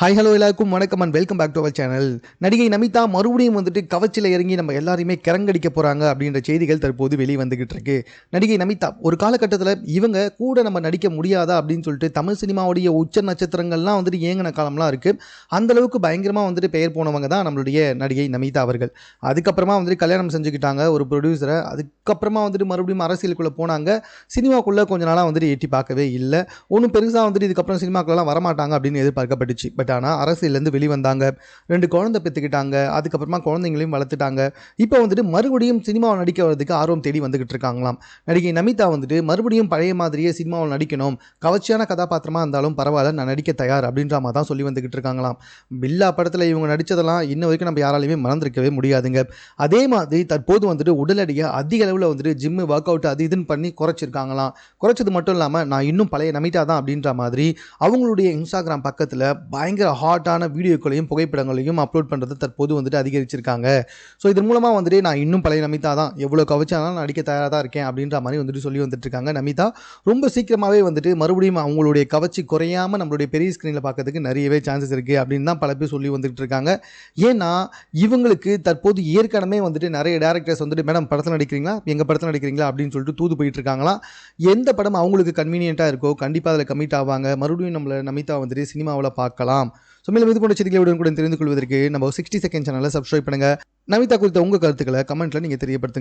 Hi hello எல்லாருக்கும் வணக்கம் and welcome back to our channel நடிகை நமிதா மறுபடியும் வந்துட்டு கவச்சில் இறங்கி நம்ம எல்லாருமே கிறங்கடிக்க போகிறாங்க அப்படின்ற செய்திகள் தற்போது வெளியே வந்துகிட்டு இருக்கு. நடிகை நமிதா ஒரு காலகட்டத்தில் இவங்க கூட நம்ம நடிக்க முடியாதா அப்படின்னு சொல்லிட்டு தமிழ் சினிமாவுடைய உச்ச நட்சத்திரங்கள்லாம் வந்துட்டு ஏங்கின காலம்லாம் இருக்குது அந்த அளவுக்கு பயங்கரமாக வந்துட்டு பெயர் போனவங்க தான் நம்மளுடைய நடிகை நமிதா அவர்கள். அதுக்கப்புறமா வந்துட்டு கல்யாணம் செஞ்சுக்கிட்டாங்க ஒரு ப்ரொடியூசரை அதுக்கப்புறமா வந்துட்டு மறுபடியும் அரசியலுக்குள்ளே போனாங்க. சினிமாக்குள்ளே கொஞ்ச நாளாக வந்துட்டு எட்டி பார்க்கவே இல்லை. ஒன்றும் பெருசாக வந்துட்டு இதுக்கப்புறம் சினிமாக்குள்ளலாம் வரமாட்டாங்க அப்படின்னு எதிர்பார்க்கப்பட்டுச்சு. பட் ஆனால் அரசியலேருந்து வெளிவந்தாங்க. ரெண்டு குழந்தை பெற்றுக்கிட்டாங்க அதுக்கப்புறமா குழந்தைங்களையும் வளர்த்துட்டாங்க. இப்போ வந்துட்டு மறுபடியும் சினிமாவில் நடிக்க வரதுக்கு ஆர்வம் தேடி வந்துகிட்டு இருக்காங்களாம். நடிகை நமிதா வந்துட்டு மறுபடியும் பழைய மாதிரியே சினிமாவில் நடிக்கணும். கவர்ச்சியான கதாபாத்திரமாக இருந்தாலும் பரவாயில்ல நான் நடிக்க தயார் அப்படின்ற மாதிரி தான் சொல்லி வந்துகிட்டு இருக்காங்களாம். பில்லா படத்தில் இவங்க நடித்ததெல்லாம் இன்ன வரைக்கும் நம்ம யாராலையுமே மறந்துருக்கவே முடியாதுங்க. அதே மாதிரி தற்போது வந்துட்டு உடல் எடையை அதிக அளவில் வந்துட்டு ஜிம்மு ஒர்க் அவுட் அது இதுன்னு பண்ணி குறைச்சிருக்காங்களாம். குறைச்சது மட்டும் இல்லாமல் நான் இன்னும் பழைய நமிதா தான் அப்படின்ற மாதிரி அவங்களுடைய இன்ஸ்டாகிராம் பக்கத்தில் பயங்கர ஹாட்டான வீடியோக்களையும் புகைப்படங்களையும் அப்லோட் பண்ணுறது தற்போது வந்துட்டு அதிகரிச்சிருக்காங்க. ஸோ இதன் மூலமாக வந்துட்டு நான் இன்னும் பழைய நமிதா தான் எவ்வளோ கவச்சாலும் நடிக்க தயாராக தான் இருக்கேன் அப்படின்ற மாதிரி வந்துட்டு சொல்லி வந்துட்டு இருக்காங்க நமிதா. ரொம்ப சீக்கிரமாகவே வந்துட்டு மறுபடியும் அவங்களுடைய கவச்சி குறையாமல் நம்மளுடைய பெரிய ஸ்க்ரீனில் பார்க்கறதுக்கு நிறையவே சான்சஸ் இருக்குது அப்படின்னு தான் பல பேர் சொல்லி வந்துட்டு இருக்காங்க ஏன்னா இவங்களுக்கு தற்போது ஏற்கனவே வந்துட்டு நிறைய டேரக்டர்ஸ் வந்துட்டு மேடம் படத்தில் நடிக்கிறீங்களா? எங்கள் படத்தில் நடிக்கிறீங்களா? அப்படின்னு சொல்லிட்டு தூது போயிட்டு இருக்காங்களா எந்த படம் அவங்களுக்கு கன்வீனியண்ட்டாக இருக்கோ கண்டிப்பாக அதில் கமிட் ஆவாங்க. மறுபடியும் நம்மளை நமிதா வந்துட்டு சினிமாவில் பார்க்கலாம். ஸோ மேலும் இது கூட செய்திகளை உடனுக்குடன் தெரிந்து கொள்வதற்கு நம்ம சிக்ஸ்டி செகண்ட் சேனலை சப்ஸ்கிரைப் பண்ணுங்கள் நவிதா குறித்த உங்கள் கருத்துக்களை கமெண்ட்டில் நீங்கள் தெரியப்படுத்துங்க.